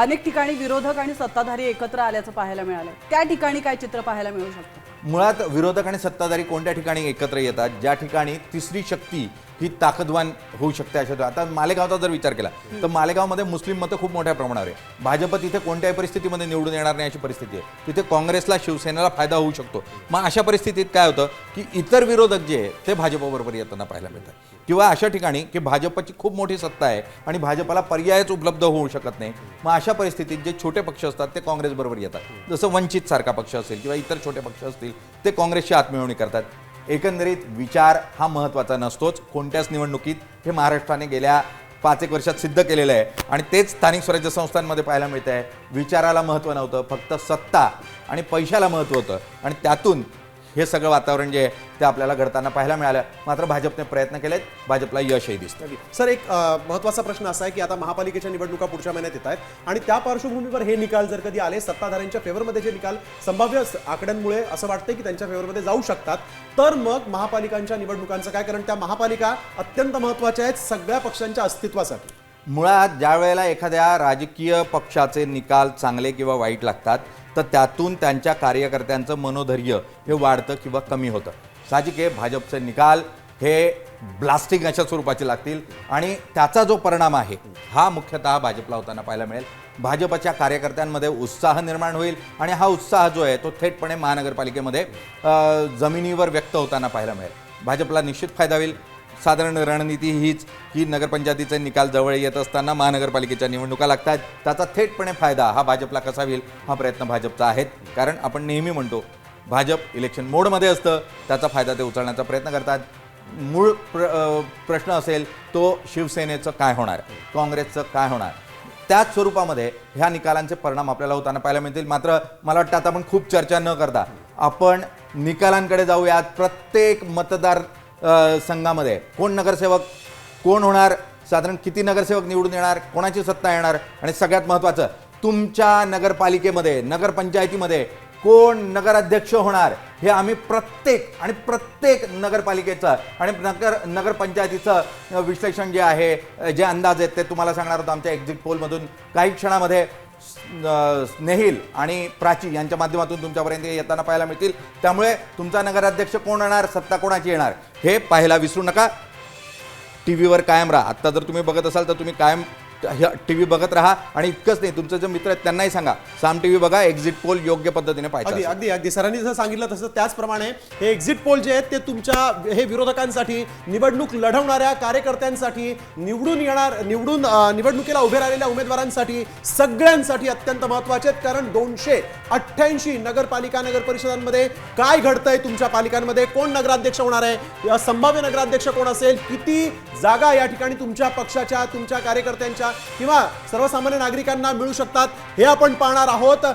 अनेक ठिकाणी विरोधक आणि सत्ताधारी एकत्र आल्याचं पाहायला मिळालं. त्या ठिकाणी काय चित्र पाहायला मिळू शकतं? मुळात विरोधक आणि सत्ताधारी कोणत्या ठिकाणी एकत्र येतात? ज्या ठिकाणी तिसरी शक्ती ही ताकदवान होऊ शकते अशा आता मालेगावचा जर विचार केला तर मालेगावमध्ये मुस्लिम मतं खूप मोठ्या प्रमाणावर आहे. भाजप तिथे कोणत्याही परिस्थितीमध्ये निवडून येणार नाही अशी परिस्थिती आहे. तिथे काँग्रेसला शिवसेनेला फायदा होऊ शकतो. मग अशा परिस्थितीत काय होतं की इतर विरोधक जे आहे ते भाजपबरोबर येताना पाहायला मिळतात. किंवा अशा ठिकाणी की भाजपची खूप मोठी सत्ता आहे आणि भाजपला पर्यायच उपलब्ध होऊ शकत नाही मग अशा परिस्थितीत जे छोटे पक्ष असतात ते काँग्रेसबरोबर येतात. जसं वंचित सारखा पक्ष असेल किंवा इतर छोटे पक्ष असतील ते काँग्रेसची आत्मिळवणी करतात. एकंदरीत विचार हा महत्त्वाचा नसतोच. कोणत्याच निवडणुकीत हे महाराष्ट्राने गेल्या पाच एक वर्षात सिद्ध केलेलं आहे. आणि तेच स्थानिक स्वराज्य संस्थांमध्ये पाहायला मिळतं आहे विचाराला महत्त्व नव्हतं फक्त सत्ता आणि पैशाला महत्त्व होतं. आणि त्यातून हे सगळं वातावरण जे आहे ते आपल्याला घडताना पाहायला मिळालं. मात्र भाजपने प्रयत्न केलेत. भाजपला यशही दिसतं सर एक महत्त्वाचा प्रश्न असा आहे की आता महापालिकेच्या निवडणुका पुढच्या महिन्यात येत आहेत आणि त्या पार्श्वभूमीवर हे निकाल जर कधी आले सत्ताधाऱ्यांच्या फेवरमध्ये जे निकाल संभाव्य आकड्यांमुळे असं वाटतं की त्यांच्या फेवरमध्ये जाऊ शकतात. तर मग महापालिकांच्या निवडणुकांचं काय? कारण त्या महापालिका अत्यंत महत्त्वाच्या आहेत सगळ्या पक्षांच्या अस्तित्वासाठी. मुळात ज्या वेळेला एखाद्या राजकीय पक्षाचे निकाल चांगले किंवा वाईट लागतात तर त्यातून त्यांच्या कार्यकर्त्यांचं मनोधैर्य हे वाढतं किंवा कमी होतं. साहजिक आहे भाजपचे निकाल हे ब्लास्टिंग अशा स्वरूपाचे लागतील आणि त्याचा जो परिणाम आहे हा मुख्यतः भाजपला होताना पाहायला मिळेल. भाजपच्या कार्यकर्त्यांमध्ये उत्साह निर्माण होईल आणि हा उत्साह जो आहे तो थेटपणे महानगरपालिकेमध्ये जमिनीवर व्यक्त होताना पाहायला मिळेल. भाजपला निश्चित फायदा होईल. साधारण रणनीती हीच की नगरपंचायतीचे निकाल जवळ येत असताना महानगरपालिकेच्या निवडणुका लागतात. त्याचा थेटपणे फायदा हा भाजपला कसा होईल हा प्रयत्न भाजपचा आहे कारण आपण नेहमी म्हणतो भाजप इलेक्शन मोडमध्ये असतं त्याचा फायदा ते उचलण्याचा प्रयत्न करतात. मूळ प्र प्रश्न असेल तो शिवसेनेचं काय होणार? काँग्रेसचं काय होणार? त्याच स्वरूपामध्ये ह्या निकालांचे परिणाम आपल्याला होताना पाहायला मिळतील. मात्र मला वाटतं आता आपण खूप चर्चा न करता आपण निकालांकडे जाऊयात. प्रत्येक मतदार संघामध्ये. कोण नगरसेवक? कोण होणार? साधारण किती नगरसेवक निवडून येणार? कोणाची सत्ता येणार? आणि सगळ्यात महत्त्वाचं तुमच्या नगरपालिकेमध्ये नगरपंचायतीमध्ये कोण नगराध्यक्ष होणार? हे आम्ही प्रत्येक आणि प्रत्येक नगरपालिकेचं आणि नगर नगरपंचायतीचं विश्लेषण जे आहे जे अंदाज आहेत ते तुम्हाला सांगणार होतं आमच्या एक्झिट पोलमधून काही क्षणामध्ये स्नेहिल आणि प्राची यांच्या माध्यमातून तुमच्यापर्यंत येताना पाहायला मिळतील. त्यामुळे तुमचा नगराध्यक्ष कोण येणार सत्ता कोणाची येणार? हे पाहायला विसरू नका. टी व्हीवर कायम राहा. आत्ता जर तुम्ही बघत असाल तर तुम्ही कायम टी व्ही बघत राहा आणि इतकंच नाही तुमचे जे मित्र आहेत त्यांनाही सांगा. साम टी व्ही बघा एक्झिट पोल योग्य पद्धतीने पाहिजे अगदी अगदी सरांनी जसं सांगितलं तसं त्याचप्रमाणे हे एक्झिट पोल जे आहेत ते तुमच्या हे विरोधकांसाठी निवडणूक लढवणाऱ्या कार्यकर्त्यांसाठी निवडून येणार निवडून निवडणुकीला उभे राहिलेल्या उमेदवारांसाठी सगळ्यांसाठी अत्यंत महत्त्वाचे आहेत. कारण दोनशे अठ्ठ्याऐंशी नगरपालिका नगर परिषदांमध्ये काय घडतंय तुमच्या पालिकांमध्ये? कोण नगराध्यक्ष होणार आहे? संभाव्य नगराध्यक्ष कोण असेल? किती जागा या ठिकाणी तुमच्या पक्षाच्या तुमच्या कार्यकर्त्यांच्या किंवा सर्वसामान्य नागरिकांना मिळू शकतात हे आपण पाहणार आहोत.